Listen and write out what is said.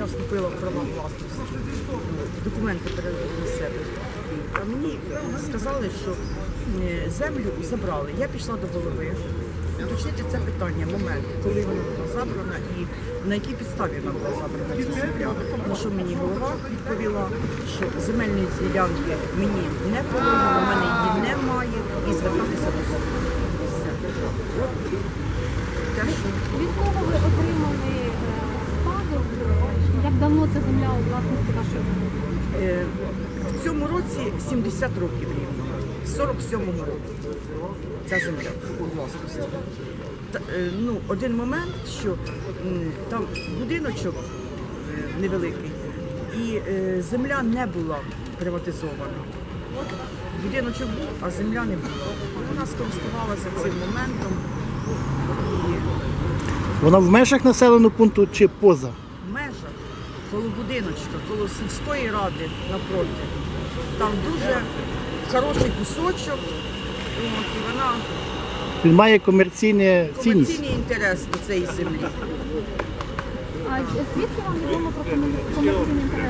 я вступила в права власності, документи передали на себе. А мені сказали, що е, землю забрали. Я пішла до голови. Уточнити це питання, момент, коли вона була забрана і на якій підставі вона була забрана ця земля. На що мені голова відповіла, що земельні ділянки мені не положено, в мене її немає, і звертатися до суду. Від кого ви давно ця земля у власності вашої? Е, В цьому році 70 років рівно, в 47-му році ця земля у власності. Та, е, ну, один момент, що м, там будиночок е, невеликий, і е, земля не була приватизована. Будиночок був, а земля не була. Вона скористувалася цим моментом і Вона в межах населеного пункту чи поза? в межах коло будиночка, коло сільської ради напроти. Там дуже хороший кусочок, от, і вона Він має комерційне цінність. комерційний інтерес до цієї землі. А звідки вам відомо про комерційний інтерес?